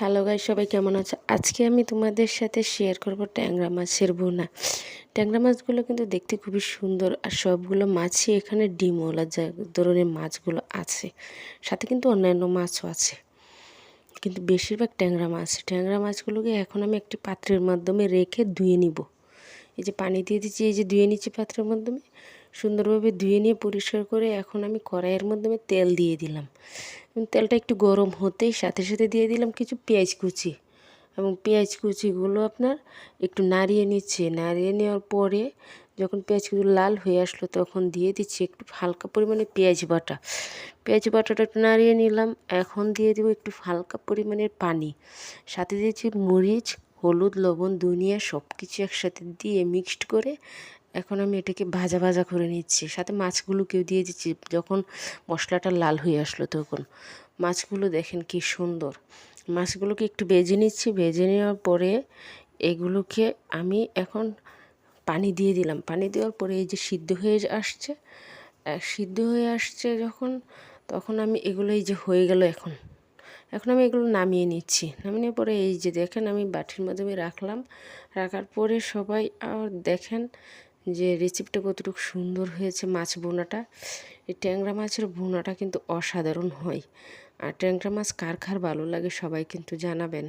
Hello guy সবাই কেমন আছো? আজকে আমি তোমাদের সাথে শেয়ার করব ট্যাংরা মাছের বোনা ট্যাংরা মাছগুলো কিন্তু দেখতে খুবই সুন্দর আর সবগুলো মাছই এখানে ডিমওয়ালা যা ধরনের মাছগুলো আছে। সাথে কিন্তু অন্যান্য মাছও আছে। কিন্তু বেশিরভাগ ট্যাংরা মাছ, ট্যাংরা মাছগুলোকে এখন আমি একটি পাত্রের মাধ্যমে রেখে ধুয়ে নিব। এই যে পানি দিয়ে দিচ্ছি, এই যে ধুয়ে নিচ্ছি পাত্রের মাধ্যমে। সুন্দরভাবে ধুয়ে নিয়ে পরিষ্কার করে এখন আমি কড়াইয়ের মাধ্যমে তেল দিয়ে দিলাম। তেলটা একটু গরম হতেই সাথে সাথে দিয়ে দিলাম কিছু পেঁয়াজ কুচি এবং পেঁয়াজ কুচিগুলো আপনার একটু নাড়িয়ে নিচ্ছে। নাড়িয়ে নেওয়ার পরে যখন পেঁয়াজগুলো লাল হয়ে আসলো তখন দিয়ে দিচ্ছি একটু হালকা পরিমাণে পেঁয়াজ বাটা। পেঁয়াজ বাটাটা একটু নাড়িয়ে নিলাম। এখন দিয়ে দেবো একটু হালকা পরিমাণের পানি। সাথে দিয়েছি মরিচ, হলুদ, লবণ দুনিয়া সব কিছু একসাথে দিয়ে মিক্সড করে এখন আমি এটাকে ভাজা ভাজা করে নিচ্ছি। সাথে মাছগুলোকেও দিয়ে দিচ্ছি। যখন মশলাটা লাল হয়ে আসলো তখন। মাছগুলো দেখেন কি সুন্দর। মাছগুলোকে একটু ভেজে নিচ্ছি। ভেজে নেওয়ার পরে এগুলোকে আমি এখন পানি দিয়ে দিলাম। পানি দেওয়ার পরে এই যে সিদ্ধ হয়ে আসছে সিদ্ধ হয়ে আসছে যখন, তখন আমি এগুলো এই যে হয়ে গেল এখন। এখন আমি এগুলো নামিয়ে নিচ্ছি। নামিয়ে পরে এই যে দেখেন আমি বাটির মাধ্যমে রাখলাম। রাখার পরে সবাই আর দেখেন যে রেসিপিটা কতটুকু সুন্দর হয়েছে মাছ বোনাটা এই ট্যাংরা মাছের বোনাটা কিন্তু অসাধারণ হয়। আর ট্যাংরা মাছ কার খার ভালো লাগে সবাই কিন্তু জানাবেন।